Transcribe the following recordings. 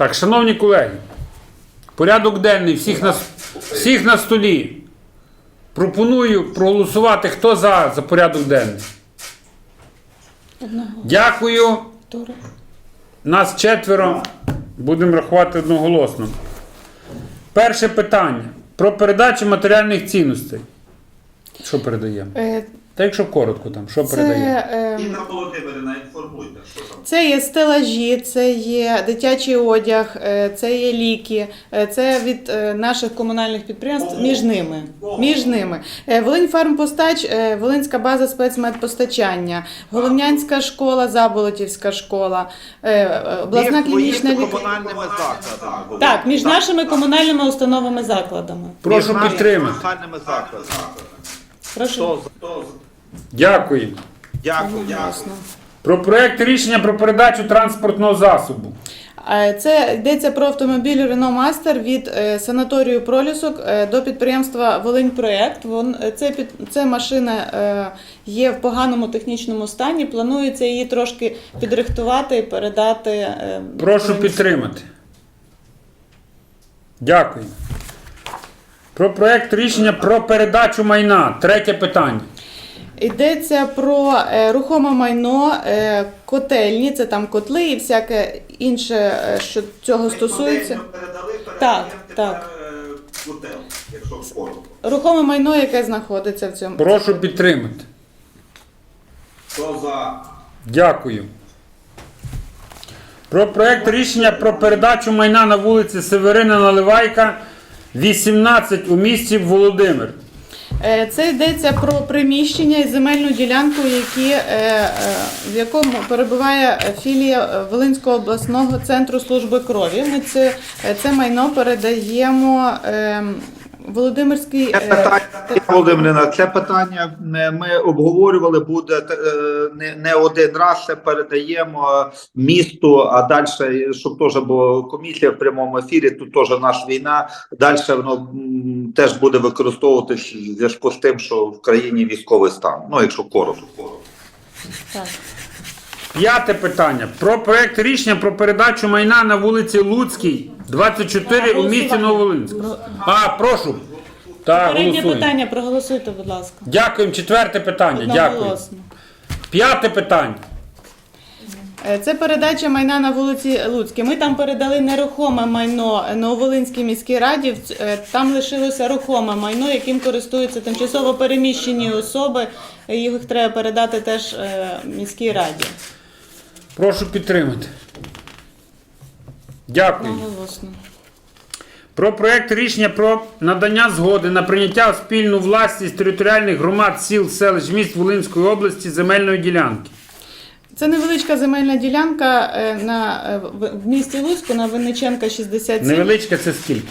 Так, шановні колеги, порядок денний всіх на, всіх на столі. Пропоную проголосувати, хто за, за порядок денний. Дякую. Нас четверо. Будемо рахувати одноголосно. Перше питання про передачу матеріальних цінностей. Що передаємо? Е, Та якщо коротко там, що передаємо? Це, е, Інна Володимирівна, інформуйте, що там. це є стелажі, це є дитячий одяг, е, це є ліки, е, це від е, наших комунальних підприємств Ого. між ними. Ого. Між ними. Е, Волинь фармпостач, е, Волинська база спецмедпостачання, Головнянська школа, Заболотівська школа, е, е, обласна клінічна лікарня. комунальними закладами. Так, між нашими комунальними установами закладами. Прошу підтримати. комунальними закладами. Прошу. Хто за? Хто Дякую. Дякую. Ясно. Про проект рішення про передачу транспортного засобу. Е, Це йдеться про автомобіль Renault Master від е, санаторію Пролісок е, до підприємства Волиньпроект. Вон це під це машина є в поганому технічному стані. Планується її трошки підрихтувати і передати. Прошу підтримати. Дякую. Про проект рішення про передачу майна. Третє питання. Йдеться про е, рухоме майно, е, котельні, це там котли і всяке інше, е, що цього стосується. Передали, Так, тепер так. якщо коротко. Рухоме майно, яке знаходиться в цьому. Прошу підтримати. Хто за? Дякую. Про проект рішення про передачу майна на вулиці Северина Наливайка, 18 у місті Володимир. Е, Це йдеться про приміщення і земельну ділянку, які, е, е, в якому перебуває філія Волинського обласного центру служби крові. Ми це, це майно передаємо Володимирській. Це е, питання, Володимирівна, це питання е, ми обговорювали, буде е, не, не один раз, ще передаємо місту, а далі, щоб теж, бо комісія в прямому ефірі, тут теж наша війна, далі воно теж буде використовуватись в зв'язку з тим, що в країні військовий стан, ну якщо коротко. Так. П'яте питання. Про проект рішення про передачу майна на вулиці Луцькій, 24 у місті Нововолинськ. А, прошу. Так, Попереднє голосуємо. питання проголосуйте, будь ласка. Дякуємо. Четверте питання. Дякую. Одноголосно. П'яте питання. Е, Це передача майна на вулиці Луцькій. Ми там передали нерухоме майно Нововолинській міській раді. В ц- е, Там лишилося рухоме майно, яким користуються тимчасово переміщені особи. Е, Їх треба передати теж е, міській раді. Прошу підтримати. Дякую. Наголосно. Про проект рішення про надання згоди на прийняття в спільну власність територіальних громад сіл, селищ, міст Волинської області земельної ділянки. Це невеличка земельна ділянка е, на, е, в- місті Луцьку на Винниченка 67. Невеличка це скільки?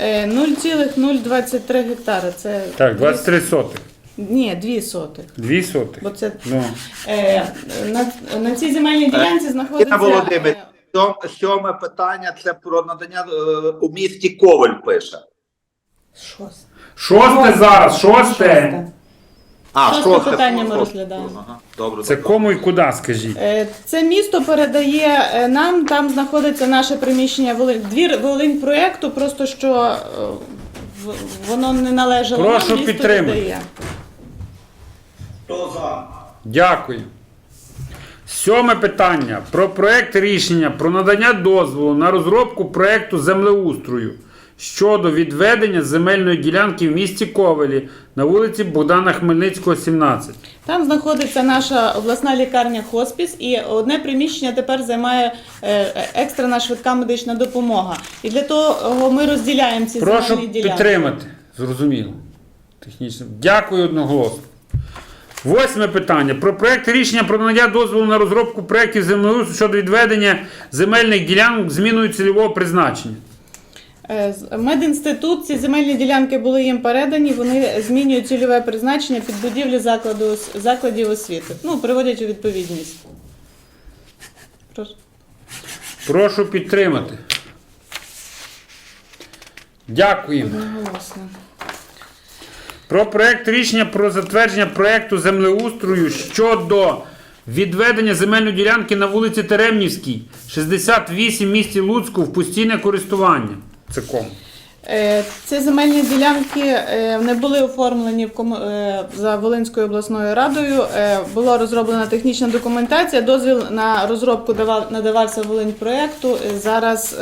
Е, 0,023 гектари. Це Так, 23 сотих. Ні, дві сотих. Дві сотих. Бо це Ну. е, на, на цій земельній ділянці знаходиться. Володимир, е, сьоме питання це про надання е, у місті Коваль пише. Шосте. Шосте зараз, шосте. А, Шосте питання ми розглядаємо. Ага, добре, Це добре. кому і куди, скажіть? Е, Це місто передає е, нам, там знаходиться наше приміщення Волинь, двір Волинь проєкту, просто що е, в- воно не належало Прошу нам, місто підтримати. віддає. Хто за? Дякую. Сьоме питання про проект рішення про надання дозволу на розробку проекту землеустрою щодо відведення земельної ділянки в місті Ковелі на вулиці Богдана Хмельницького, 17. Там знаходиться наша обласна лікарня хоспіс, і одне приміщення тепер займає е, екстрена швидка медична допомога. І для того ми розділяємо ці Прошу земельні ділянки. підтримати. Зрозуміло. Технічно. Дякую одноголосно. Восьме питання. Про проект рішення про надання дозволу на розробку проєктів землеустрою щодо відведення земельних ділянок зміною цільового призначення. Е, Медінститут, ці земельні ділянки були їм передані, вони змінюють цільове призначення під будівлі закладу, закладів освіти. Ну, приводять у відповідність. Прошу. Прошу підтримати. Дякуємо. Наголосно. Про проект рішення про затвердження проекту землеустрою щодо Відведення земельної ділянки на вулиці Теремнівській, 68 в місті Луцьку в постійне користування. Це кому? Е, Ці земельні ділянки не були оформлені е, за Волинською обласною радою. Е, Була розроблена технічна документація. Дозвіл на розробку надавався Волинь проєкту. Зараз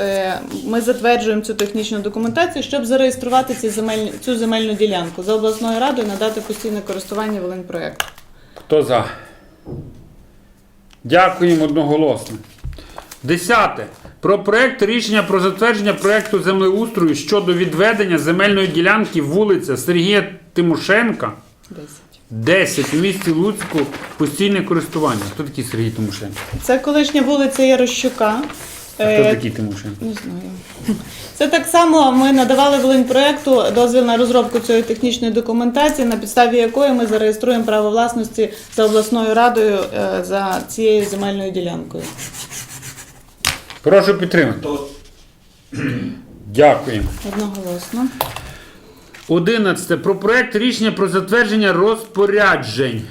ми затверджуємо цю технічну документацію, щоб зареєструвати ці земельні цю земельну ділянку за обласною радою, надати постійне користування Волинь проєкту. Хто за? Дякуємо одноголосно. Десяте. Про проект рішення про затвердження проекту землеустрою щодо відведення земельної ділянки вулиця Сергія Тимошенка, 10. 10 у місті Луцьку постійне користування. Хто такий Сергій Тимошенко? Це колишня вулиця Ярощука. Хто Е, такий Тимошенко? Не знаю. Це так само ми надавали Волинь проєкту дозвіл на розробку цієї технічної документації, на підставі якої ми зареєструємо право власності за обласною радою е, за цією земельною ділянкою. Прошу підтримати. Дякуємо. Одноголосно. 11. Про проект рішення про затвердження розпоряджень.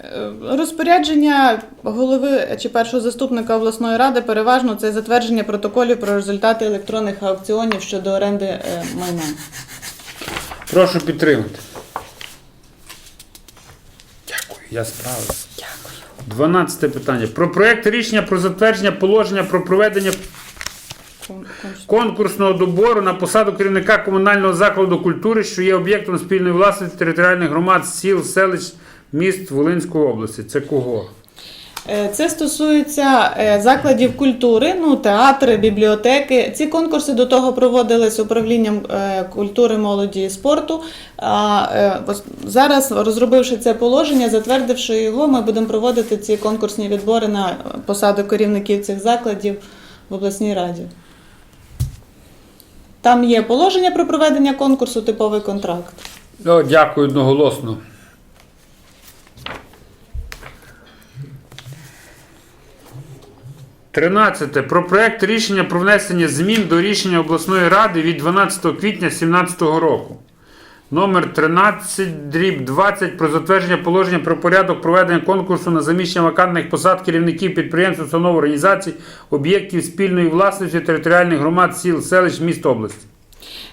Е, Розпорядження голови чи першого заступника обласної ради переважно це затвердження протоколів про результати електронних аукціонів щодо оренди е, майна. Прошу підтримати. Дякую, я справився. Дякую. 12 питання. Про проект рішення про затвердження положення про проведення конкурсного добору на посаду керівника комунального закладу культури, що є об'єктом спільної власності територіальних громад сіл, селищ, міст Волинської області. Це кого? Е, Це стосується е, закладів культури, ну театри, бібліотеки. Ці конкурси до того проводились управлінням е, культури, молоді і спорту. А зараз, розробивши це положення, затвердивши його, ми будемо проводити ці конкурсні відбори на посаду керівників цих закладів в обласній раді. Там є положення про проведення конкурсу, типовий контракт. Дякую одноголосно. Тринадцяте. Про проект рішення про внесення змін до рішення обласної ради від 12 квітня 2017 року. Номер 13, дріб 20 про затвердження положення про порядок проведення конкурсу на заміщення вакантних посад керівників підприємств, установ, організацій, об'єктів спільної власності територіальних громад, сіл, селищ, міст області.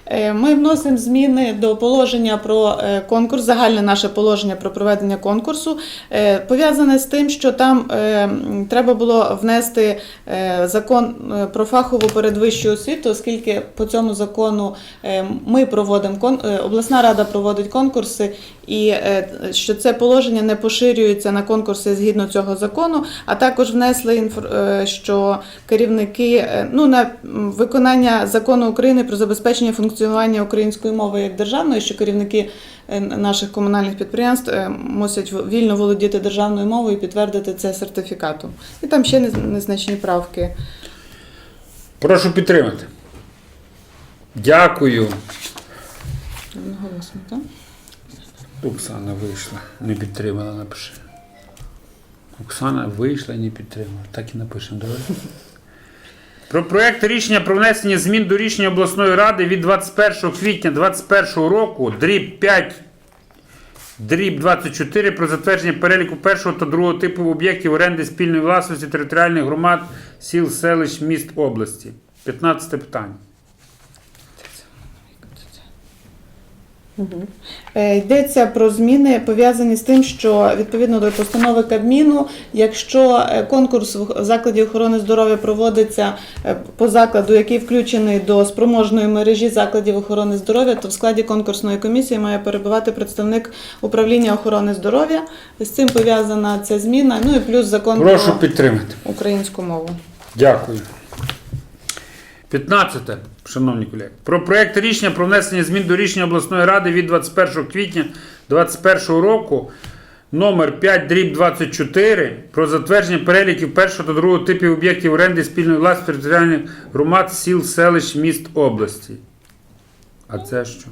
Е, Ми вносимо зміни до положення про е, конкурс, загальне наше положення про проведення конкурсу, е, пов'язане з тим, що там треба було внести закон про фахову передвищу освіту, оскільки по цьому закону ми проводимо обласна рада проводить конкурси, і що це положення не поширюється на конкурси згідно цього закону, а також внесли що керівники ну на виконання закону України про забезпечення функціонування української мови як державної, що керівники е, наших комунальних підприємств е, мусять вільно володіти державною мовою і підтвердити це сертифікатом. І там ще незначні правки. Прошу підтримати. Дякую. Одноголосно, так? Оксана вийшла, не підтримала, напиши. Оксана вийшла і не підтримала. Так і напишемо, давай. Про проект рішення про внесення змін до рішення обласної ради від 21 квітня 2021 року, дріб 5, дріб 24 про затвердження переліку першого та другого типу об'єктів оренди спільної власності територіальних громад, сіл, селищ, міст області. 15 питання. Йдеться про зміни пов'язані з тим, що відповідно до постанови Кабміну, якщо е, конкурс в закладі охорони здоров'я проводиться е, по закладу, який включений до спроможної мережі закладів охорони здоров'я, то в складі конкурсної комісії має перебувати представник управління охорони здоров'я. З цим пов'язана ця зміна. Ну і плюс закон Прошу про підтримати. українську мову. Дякую. 15. Шановні колеги. Про проект рішення про внесення змін до рішення обласної ради від 21 квітня 2021 року номер 5 дріб 24 про затвердження переліків першого та другого типів об'єктів оренди спільної власності територіальних громад, сіл, селищ, міст області. А це що?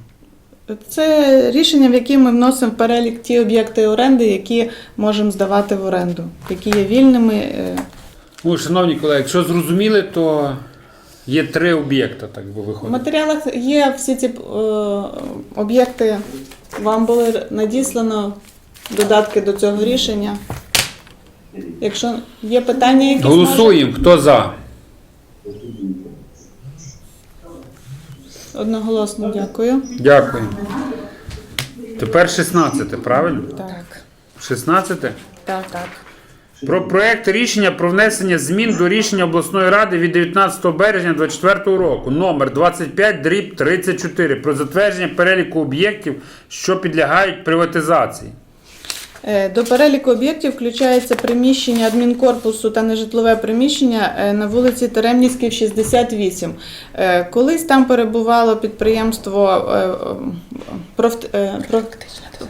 Це рішення, в яке ми вносимо в перелік ті об'єкти оренди, які можемо здавати в оренду, які є вільними. Ну, шановні колеги, якщо зрозуміли, то є три об'єкти, так би В виходить. матеріалах є всі ці е, об'єкти. Вам було надіслано додатки до цього рішення. Якщо є питання, якісь Голосуємо. Хто за? Одноголосно дякую. Дякую. Тепер 16, правильно? Так, 16? так, так. Про проект рішення про внесення змін до рішення обласної ради від 19 березня 2024 року номер 25 дріб 34 про затвердження переліку об'єктів, що підлягають приватизації. Е, До переліку об'єктів включається приміщення адмінкорпусу та нежитлове приміщення е, на вулиці Теремнівській, 68. Е, Колись там перебувало підприємство проф-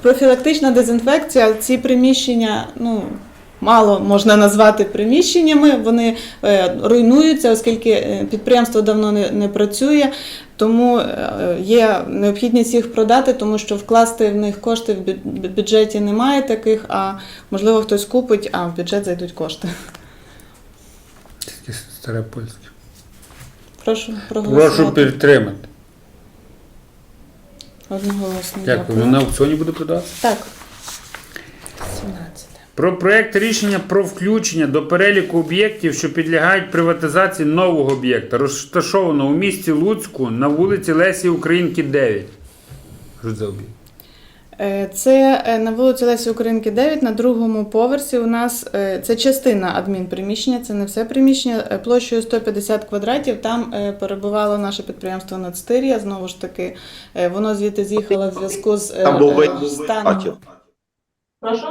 профілактична дезінфекція. Ці приміщення, ну. Мало можна назвати приміщеннями, вони е, руйнуються, оскільки е, підприємство давно не, не працює, тому е, є необхідність їх продати, тому що вкласти в них кошти в бюджеті немає таких, а можливо хтось купить, а в бюджет зайдуть кошти. Таке старе польське. Прошу проголосувати. Прошу підтримати. Одноголосно. Дякую. Воно на аукціоні буде продаватися? Так. 17. Про проект рішення про включення до переліку об'єктів, що підлягають приватизації нового об'єкта, розташованого у місті Луцьку на вулиці Лесі Українки 9. Що це за об'єкт? Е, Це е, на вулиці Лесі Українки 9 на другому поверсі. У нас е, це частина адмінприміщення, це не все приміщення площею 150 квадратів. Там перебувало наше підприємство Нацтирія. Знову ж таки, воно звідти з'їхало в зв'язку з Там був станом. депутатів.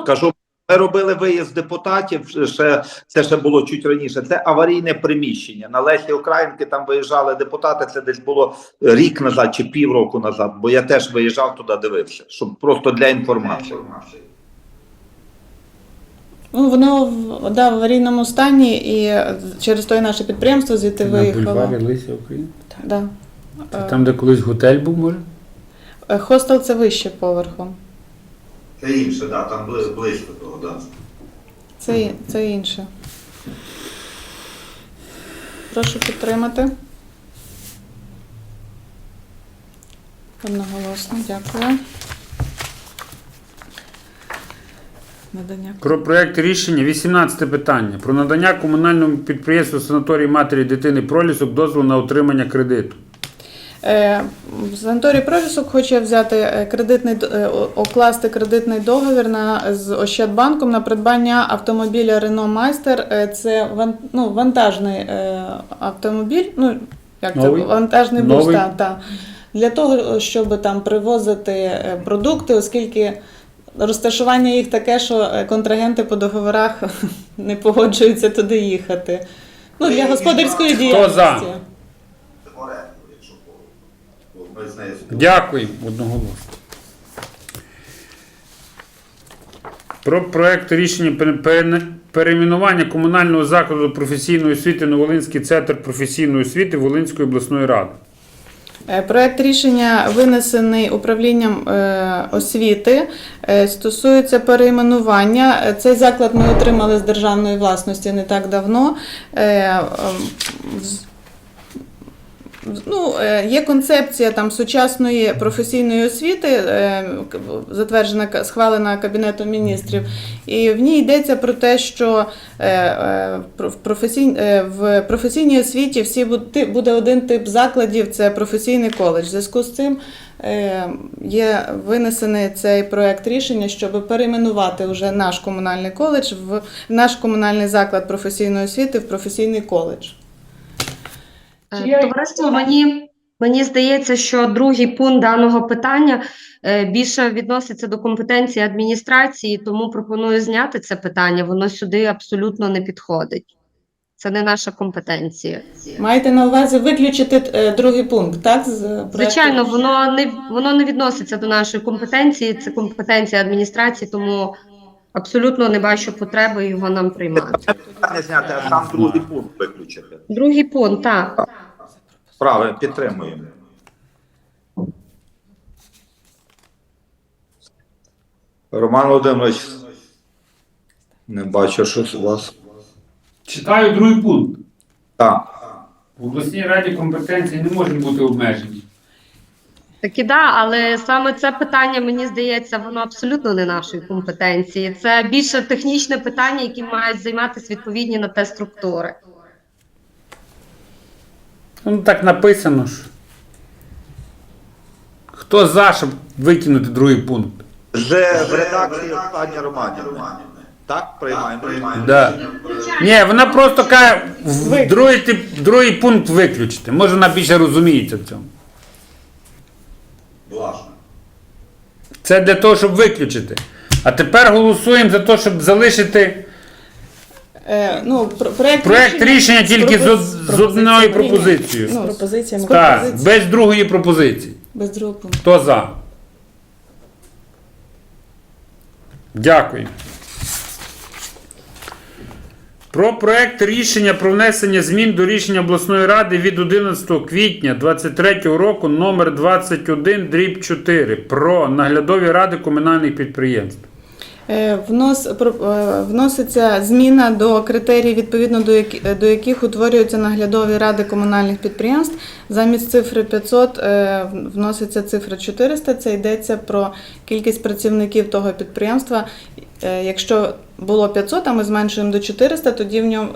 Кажу, ми робили виїзд депутатів. Ще це ще було чуть раніше. Це аварійне приміщення. На Лесі Українки там виїжджали депутати. Це десь було рік назад чи півроку назад. Бо я теж виїжджав туди, дивився, щоб просто для інформації. Ну, воно в, да, в аварійному стані, і через і наше підприємство звідти На виїхало. бульварі Лесі Українки? Да. Це там, де колись готель був, може? е, Хостел це вище поверхом. Це інше, да, там бли- близько того, да. Це, це інше. Прошу підтримати. Одноголосно, дякую. Надання. Про проект рішення 18 питання. Про надання комунальному підприємству санаторії матері і дитини пролісок дозволу на отримання кредиту. Е, Санаторій Пролісок хоче взяти е, кредитний е, окласти кредитний договір на з Ощадбанком на придбання автомобіля Renault Майстер. Це ван, ну, вантажний е, автомобіль. Ну як Новий? це вантажний бус, Новий? та, та. для того, щоб там привозити продукти, оскільки. Розташування їх таке, що контрагенти по договорах не погоджуються туди їхати. Ну, для господарської Хто за? Це оренду, якщо бо ми з нею Дякую одноголосно. Про проект рішення пере- пере- перейменування комунального закладу професійної освіти Новолинський центр професійної освіти Волинської обласної ради. Е, Проект рішення винесений управлінням е, освіти. Е, Стосується перейменування. Цей заклад ми отримали з державної власності не так давно. Ну, е, є концепція там сучасної професійної освіти, е, затверджена схвалена Кабінетом міністрів, і в ній йдеться про те, що е, в професійн- в професійній освіті всі буде один тип закладів це професійний коледж. В зв'язку з цим є винесений цей проект рішення, щоб перейменувати вже наш комунальний коледж в наш комунальний заклад професійної освіти в професійний коледж. Е, Товариство, мені, мені здається, що другий пункт даного питання е, більше відноситься до компетенції адміністрації, тому пропоную зняти це питання. Воно сюди абсолютно не підходить. Це не наша компетенція. Маєте на увазі виключити е, другий пункт, так? З? Звичайно, воно не воно не відноситься до нашої компетенції. Це компетенція адміністрації, тому абсолютно не бачу потреби його нам приймати. Питання зняти, а сам другий пункт виключити. Другий пункт, так. Правильно, підтримуємо. Роман Володимирович, не бачу, що у вас. Читаю другий пункт. Так. В обласній раді компетенції не можуть бути обмежені. Так і да, але саме це питання, мені здається, воно абсолютно не нашої компетенції. Це більше технічне питання, яким мають займатися відповідні на те структури. Ну так написано ж. Хто за, щоб викинути другий пункт? Вже в редакції Оксані Романівни. Так, приймаємо. Да. Ні, вона просто каже, в другий, тип- другий пункт виключити. Може вона більше розуміється в цьому. Власне. Це для того, щоб виключити. А тепер голосуємо за те, щоб залишити Е, ну, про- проект, проект рішення тільки з, пропози- од- з одною пропозицією. Ну, пропозиціями. Так, без другої пропозиції. без другого пункту. Хто за? Дякую. Про проект рішення про внесення змін до рішення обласної ради від 11 квітня 2023 року номер 21 дріб 4 про наглядові ради комунальних підприємств. Е, Внос, про- е, вноситься зміна до критерій, відповідно до, які, е, до яких утворюються наглядові ради комунальних підприємств. Замість цифри 500 е, вноситься цифра 400. Це йдеться про кількість працівників того підприємства. Якщо було 500, а ми зменшуємо до 400, тоді в ньому,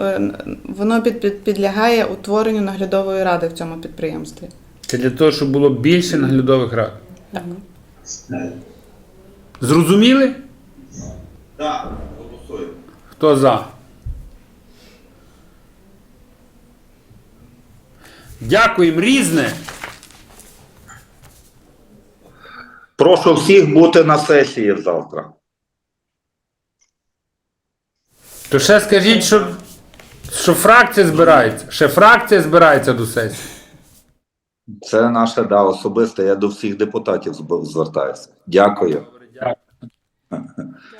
воно під, під, підлягає утворенню наглядової ради в цьому підприємстві. Це для того, щоб було більше наглядових рад. Так. Зрозуміли? Так, голосуємо. Хто за? Дякуємо. Різне. Прошу всіх бути на сесії завтра. То ще скажіть, що, що фракція збирається. Ще фракція збирається до сесії. Це наше да, особисте. Я до всіх депутатів звертаюся. Дякую.